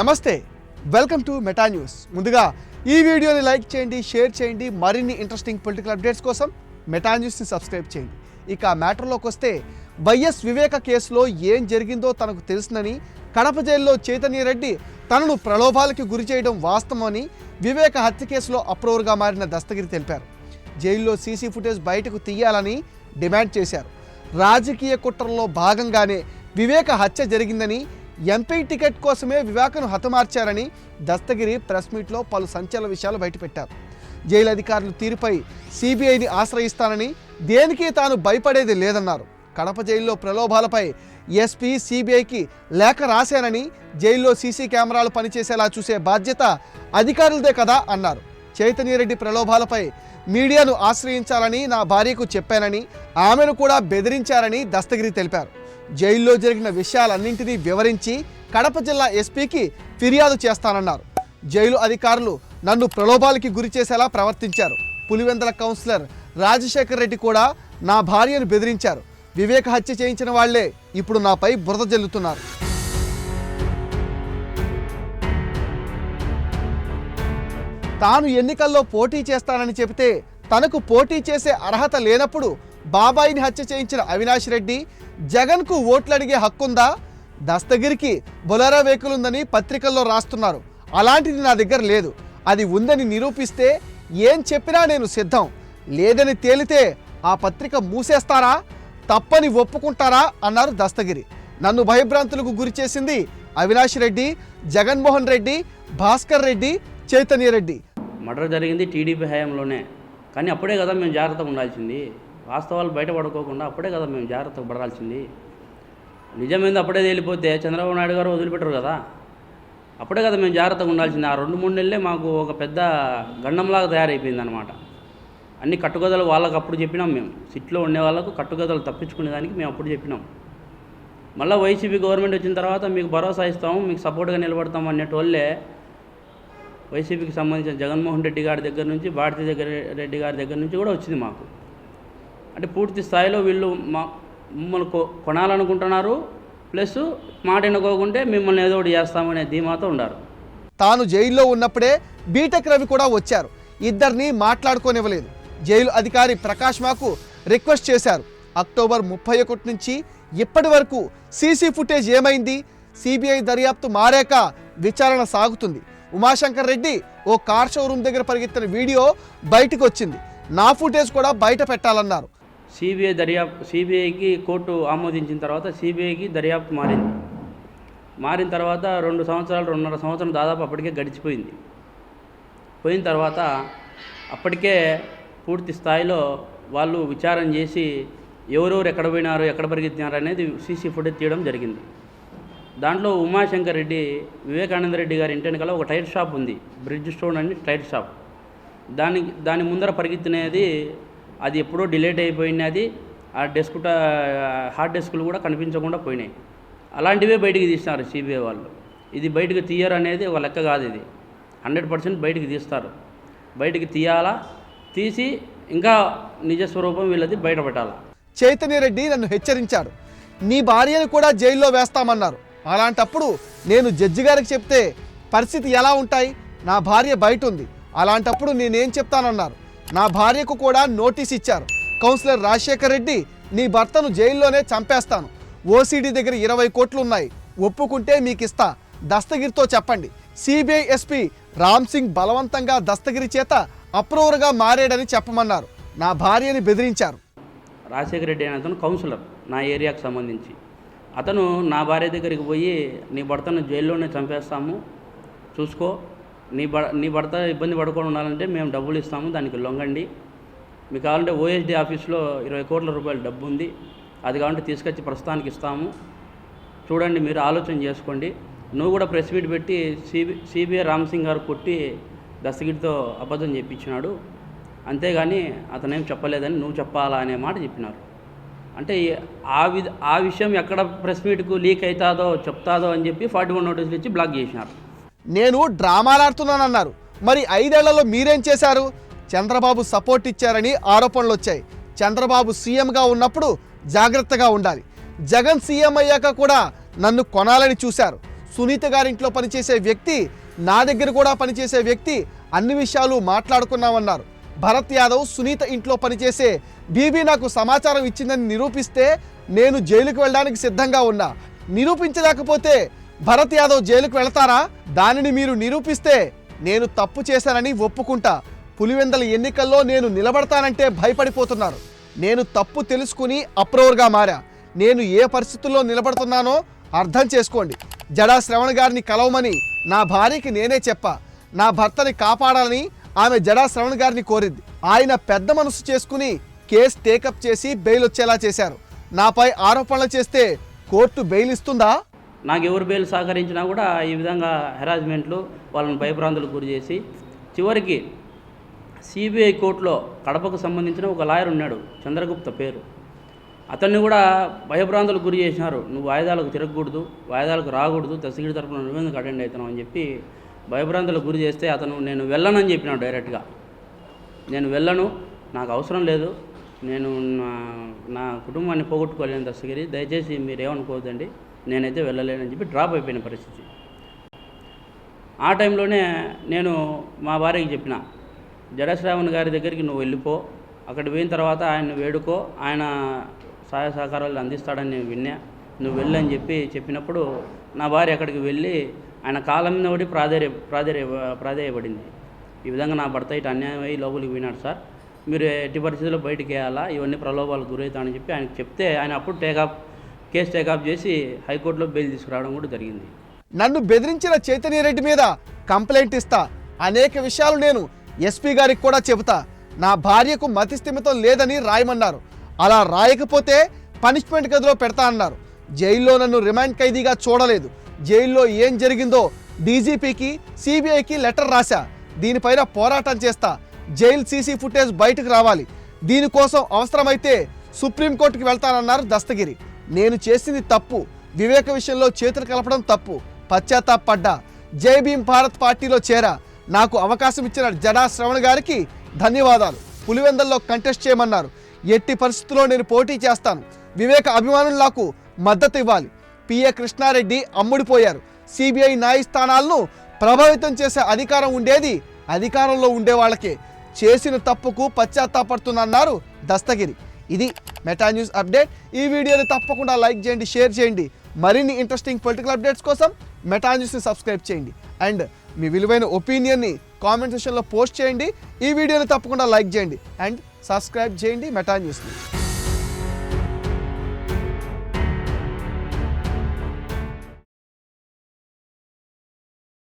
నమస్తే welcome to meta news ముందుగా ఈ వీడియోని లైక్ చేయండి షేర్ చేయండి మరిన్ని ఇంట్రెస్టింగ్ పొలిటికల్ అప్డేట్స్ కోసం మెటా న్యూస్ని సబ్స్క్రైబ్ చేయండి. ఇక మ్యాటర్లోకి వస్తే వైఎస్ వివేక కేసులో ఏం జరిగిందో తనకు తెలుసునని కడప జైల్లో చైతన్య రెడ్డి తనను ప్రలోభాలకి గురి చేయడం వాస్తవమని వివేక హత్య కేసులో అప్రూవర్గా మారిన దస్తగిరి తెలిపారు. జైల్లో సీసీ ఫుటేజ్ బయటకు తీయాలని డిమాండ్ చేశారు. రాజకీయ కుట్రల్లో భాగంగానే వివేక హత్య జరిగిందని ఎంపీ టికెట్ కోసమే వివేకను హతమార్చారని దస్తగిరి ప్రెస్ మీట్లో పలు సంచలన విషయాలు బయటపెట్టారు. జైలు అధికారులు తీరుపై సిబిఐని ఆశ్రయిస్తానని దేనికి తాను భయపడేది లేదన్నారు. కడప జైల్లో ప్రలోభాలపై ఎస్పీ సిబిఐకి లేఖ రాశానని జైల్లో సీసీ కెమెరాలు పనిచేసేలా చూసే బాధ్యత అధికారులదే కదా అన్నారు. చైతన్యరెడ్డి ప్రలోభాలపై మీడియాను ఆశ్రయించాలని నా భార్యకు చెప్పానని ఆమెను కూడా బెదిరించారని దస్తగిరి తెలిపారు. జైల్లో జరిగిన విషయాలన్నింటినీ వివరించి కడప జిల్లా ఎస్పీకి ఫిర్యాదు చేస్తానన్నారు. జైలు అధికారులు నన్ను ప్రలోభాలకి గురి చేసేలా ప్రవర్తించారు. పులివెందల కౌన్సిలర్ రాజశేఖర్ రెడ్డి కూడా నా భార్యను బెదిరించారు. వివేక హత్య చేయించిన వాళ్ళే ఇప్పుడు నాపై బురద జల్లుతున్నారు. తాను ఎన్నికల్లో పోటీ చేస్తానని చెబితే తనకు పోటీ చేసే అర్హత లేనప్పుడు బాబాయిని హత్య చేయించిన అవినాష్ రెడ్డి జగన్కు ఓట్లు అడిగే హక్కుందా? దస్తగిరికి బొలరా వెహికల్ ఉందని పత్రికల్లో రాస్తున్నారు. అలాంటిది నా దగ్గర లేదు. అది ఉందని నిరూపిస్తే ఏం చెప్పినా నేను సిద్ధం. లేదని తేలితే ఆ పత్రిక మూసేస్తారా? తప్పని ఒప్పుకుంటారా? అన్నారు దస్తగిరి. నన్ను భయభ్రాంతులకు గురి చేసింది అవినాష్ రెడ్డి జగన్మోహన్ రెడ్డి భాస్కర్ రెడ్డి చైతన్య రెడ్డి. మర్డర్ జరిగింది టీడీపీ హయాంలోనే. కానీ అప్పుడే కదా మేము జాగ్రత్తగా ఉండాల్సింది. వాస్తవాలు బయటపడుకోకుండా అప్పుడే కదా మేము జాగ్రత్తగా పడాల్సింది. నిజమైంది అప్పుడే తేలిపోతే చంద్రబాబు నాయుడు గారు వదిలిపెట్టరు కదా. అప్పుడే కదా మేము జాగ్రత్తగా ఉండాల్సింది. ఆ రెండు మూడు నెలలే మాకు ఒక పెద్ద గండంలాగా తయారైపోయింది అనమాట అన్ని కట్టుగదలు వాళ్ళకి అప్పుడు చెప్పినాం మేము. సిట్లో ఉండే వాళ్ళకు కట్టుగదలు తప్పించుకునే దానికి మేము అప్పుడు చెప్పినాం. మళ్ళీ వైసీపీ గవర్నమెంట్ వచ్చిన తర్వాత మీకు భరోసా ఇస్తాము మీకు సపోర్ట్గా నిలబడతాం అనేటోళ్ళే వైసీపీకి సంబంధించిన జగన్మోహన్ రెడ్డి గారి దగ్గర నుంచి భారతీ దగ్గర రెడ్డి గారి దగ్గర నుంచి కూడా వచ్చింది మాకు. అంటే పూర్తి స్థాయిలో వీళ్ళు మా మమ్మల్ని కొ కొనాలనుకుంటున్నారు ప్లస్ మాట ఎన్నుకోకుంటే మిమ్మల్ని ఏదో ఒకటి చేస్తామనే ధీమాతో ఉన్నారు. తాను జైల్లో ఉన్నప్పుడే బీటెక్ రవి కూడా వచ్చారు. ఇద్దరిని మాట్లాడుకోనివ్వలేదు. జైలు అధికారి ప్రకాష్ మాకు రిక్వెస్ట్ చేశారు. అక్టోబర్ ముప్పై ఒకటి నుంచి ఇప్పటి వరకు సీసీ ఫుటేజ్ ఏమైంది? సిబిఐ దర్యాప్తు మారాక విచారణ సాగుతుంది. ఉమాశంకర్ రెడ్డి ఓ కార్ షోరూమ్ దగ్గర పరిగెత్తిన వీడియో బయటకు వచ్చింది నా ఫుటేజ్ కూడా బయట పెట్టాలన్నారు. సిబిఐ దర్యాప్తు సిబిఐకి కోర్టు ఆమోదించిన తర్వాత సిబిఐకి దర్యాప్తు మారింది. మారిన తర్వాత రెండు సంవత్సరాలు రెండున్నర సంవత్సరం దాదాపు అప్పటికే గడిచిపోయింది. పోయిన తర్వాత అప్పటికే పూర్తి స్థాయిలో వాళ్ళు విచారం చేసి ఎవరెవరు ఎక్కడ పోయినారు ఎక్కడ పరిగెత్తినారు అనేది సీసీ ఫుటేజ్ తీయడం జరిగింది. దాంట్లో ఉమాశంకర్ రెడ్డి వివేకానంద రెడ్డి గారి ఇంటి వెనకాల ఒక టైర్ షాప్ ఉంది. బ్రిడ్జ్ స్టోన్ అని టైర్ షాప్. దాని దాని ముందర పరిగెత్తినది అది ఎప్పుడో డిలేట్ అయిపోయినది ఆ డెస్క్ హార్డ్ డెస్క్లు కూడా కనిపించకుండా పోయినాయి. అలాంటివే బయటికి తీసినారు సిబిఐ వాళ్ళు. ఇది బయటకు తీయరు అనేది ఒక లెక్క కాదు ఇది. హండ్రెడ్ పర్సెంట్ బయటికి తీస్తారు. బయటికి తీయాలా? తీసి ఇంకా నిజస్వరూపం వీళ్ళది బయట పెట్టాలా చైతన్య రెడ్డి నన్ను హెచ్చరించారు. నీ భార్యను కూడా జైల్లో వేస్తామన్నారు. అలాంటప్పుడు నేను జడ్జి గారికి చెప్తే పరిస్థితి ఎలా ఉంటాయి? నా భార్య బయట ఉంది అలాంటప్పుడు నేనేం చెప్తానన్నారు? నా భార్యకు కూడా నోటీస్ ఇచ్చారు. కౌన్సిలర్ రాజశేఖర్ రెడ్డి నీ భర్తను జైల్లోనే చంపేస్తాను. ఓసీడీ దగ్గర ఇరవై కోట్లు ఉన్నాయి ఒప్పుకుంటే మీకు ఇస్తా దస్తగిరితో చెప్పండి. సిబిఐ ఎస్పీ రామ్ సింగ్ బలవంతంగా దస్తగిరి చేత అప్రూవర్గా మారాడని చెప్పమన్నారు. నా భార్యని బెదిరించారు. రాజశేఖర రెడ్డి అనే అతను కౌన్సిలర్ నా ఏరియాకు సంబంధించి. అతను నా భార్య దగ్గరికి పోయి నీ భర్తను జైల్లోనే చంపేస్తాము చూసుకో. నీ భ నీ భర్త ఇబ్బంది పడకుండా ఉండాలంటే మేము డబ్బులు ఇస్తాము దానికి లొంగండి. మీకు కావాలంటే ఓఎస్డీ ఆఫీస్లో ఇరవై కోట్ల రూపాయల డబ్బు ఉంది అది కావాలంటే తీసుకొచ్చి ప్రస్తుతానికి ఇస్తాము. చూడండి మీరు ఆలోచన చేసుకోండి. నువ్వు కూడా ప్రెస్ మీట్ పెట్టి సిబి సిబిఐ రామ్ సింగ్ గారు కొట్టి దస్తగిరితో అబద్ధం చెప్పించినాడు. అంతేగాని అతనేం చెప్పలేదని నువ్వు చెప్పాలా అనే మాట చెప్పినారు. అంటే ఆ విధ ఆ విషయం ఎక్కడ ప్రెస్ మీట్కు లీక్ అవుతాదో చెప్తాదో అని చెప్పి ఫార్టీ వన్ నోటీసులు ఇచ్చి బ్లాక్ చేసినారు. నేను డ్రామాలాడుతున్నానన్నారు మరి ఐదేళ్ళలో మీరేం చేశారు? చంద్రబాబు సపోర్ట్ ఇచ్చారని ఆరోపణలు వచ్చాయి. చంద్రబాబు సీఎంగా ఉన్నప్పుడు జాగ్రత్తగా ఉండాలి. జగన్ సీఎం అయ్యాక కూడా నన్ను కొనాలని చూశారు. సునీత గారింట్లో పనిచేసే వ్యక్తి నా దగ్గర కూడా పనిచేసే వ్యక్తి అన్ని విషయాలు మాట్లాడుకున్నామన్నారు. భరత్ యాదవ్ సునీత ఇంట్లో పనిచేసే బీబీ నాకు సమాచారం ఇచ్చిందని నిరూపిస్తే నేను జైలుకు వెళ్ళడానికి సిద్ధంగా ఉన్నా. నిరూపించలేకపోతే భరత్ యాదవ్ జైలుకు వెళతారా? దానిని మీరు నిరూపిస్తే నేను తప్పు చేశానని ఒప్పుకుంటా. పులివెందల ఎన్నికల్లో నేను నిలబడతానంటే భయపడిపోతున్నారు. నేను తప్పు తెలుసుకుని అప్రూవర్గా మారా. నేను ఏ పరిస్థితుల్లో నిలబడుతున్నానో అర్థం చేసుకోండి. జడా శ్రవణ్ గారిని కలవమని నా భార్యకి నేనే చెప్పా. నా భర్తని కాపాడాలని ఆమె జడా శ్రవణ్ గారిని కోరింది. ఆయన పెద్ద మనసు చేసుకుని కేసు టేకప్ చేసి బెయిల్ వచ్చేలా చేశారు. నాపై ఆరోపణలు చేస్తే కోర్టు బెయిల్ ఇస్తుందా? నాకు ఎవరు బెయిల్ సహకరించినా కూడా ఈ విధంగా హెరాస్మెంట్లు వాళ్ళని భయభ్రాంతులకు గురి చేసి చివరికి సిబిఐ కోర్టులో కడపకు సంబంధించిన ఒక లాయర్ ఉన్నాడు చంద్రగుప్త పేరు. అతన్ని కూడా భయభ్రాంతులకు గురి చేసినారు. నువ్వు వాయిదాలకు తిరగకూడదు వాయిదాలకు రాకూడదు దశగిరి తరపున నువ్వెందుకు అటెండ్ అవుతున్నావు అని చెప్పి భయభ్రాంతులకు గురి చేస్తే అతను నేను వెళ్ళనని చెప్పినాడు డైరెక్ట్గా. నేను వెళ్ళను నాకు అవసరం లేదు నేను నా నా కుటుంబాన్ని పోగొట్టుకోలేను దస్తగిరి దయచేసి మీరు ఏమనుకోవద్దండి నేనైతే వెళ్ళలేనని చెప్పి డ్రాప్ అయిపోయిన పరిస్థితి. ఆ టైంలోనే నేను మా భార్యకి చెప్పిన జడశ్రావణ్ గారి దగ్గరికి నువ్వు వెళ్ళిపో అక్కడ పోయిన తర్వాత ఆయన వేడుకో ఆయన సహాయ సహకారాలు అందిస్తాడని నేను విన్నా. నువ్వు వెళ్ళని చెప్పి చెప్పినప్పుడు నా భార్య అక్కడికి వెళ్ళి ఆయన కాలం మీద పడి ప్రాధేయ ప్రాధాన్య ప్రాధేయపడింది. ఈ విధంగా నా భర్త ఇటు అన్యాయం అయ్యి లోపలికి పోయినాడు సార్. మీరు ఎట్టి పరిస్థితుల్లో బయటికి వేయాలా? ఇవన్నీ ప్రలోభాలకు గురవుతానని చెప్పి ఆయనకు చెప్తే ఆయన అప్పుడు టేకాఫ్ కేసు టేకాఫ్ చేసి హైకోర్టులో బెయిల్ తీసుకురావడం కూడా జరిగింది. నన్ను బెదిరించిన చైతన్య రెడ్డి మీద కంప్లైంట్ ఇస్తా. అనేక విషయాలు నేను ఎస్పీ గారికి కూడా చెబుతా. నా భార్యకు మతిస్థిమితం లేదని రాయమన్నారు. అలా రాయకపోతే పనిష్మెంట్ గదిలో పెడతా అన్నారు. జైల్లో నన్ను రిమాండ్ ఖైదీగా చూడలేదు. జైల్లో ఏం జరిగిందో డీజీపీకి సిబిఐకి లెటర్ రాశా. దీనిపైన పోరాటం చేస్తా. జైలు సీసీ ఫుటేజ్ బయటకు రావాలి. దీనికోసం అవసరమైతే సుప్రీంకోర్టుకి వెళ్తానన్నారు దస్తగిరి. నేను చేసింది తప్పు. వివేక విషయంలో చేతులు కలపడం తప్పు. పశ్చాత్తాపడ్డా. జై భీమ్ భారత్ పార్టీలో చేరా. నాకు అవకాశం ఇచ్చిన జడా శ్రవణ్ గారికి ధన్యవాదాలు. పులివెందల్లో కంటెస్ట్ చేయమన్నారు. ఎట్టి పరిస్థితుల్లో నేను పోటీ చేస్తాను. వివేక అభిమానులు నాకు మద్దతు ఇవ్వాలి. పిఏ కృష్ణారెడ్డి అమ్ముడిపోయారు. సిబిఐ న్యాయస్థానాలను ప్రభావితం చేసే అధికారం ఉండేది అధికారంలో ఉండే వాళ్ళకే. చేసిన తప్పుకు పశ్చాత్తాపడుతున్నారు దస్తగిరి. ఇది మెటా న్యూస్ అప్డేట్. ఈ వీడియోని తప్పకుండా లైక్ చేయండి షేర్ చేయండి. మరిన్ని ఇంట్రెస్టింగ్ పొలిటికల్ అప్డేట్స్ కోసం మెటా న్యూస్ని సబ్స్క్రైబ్ చేయండి. అండ్ మీ విలువైన ఒపీనియన్ని కామెంట్ సెషన్లో పోస్ట్ చేయండి. ఈ వీడియోని తప్పకుండా లైక్ చేయండి. అండ్ సబ్స్క్రైబ్ చేయండి మెటా న్యూస్ని.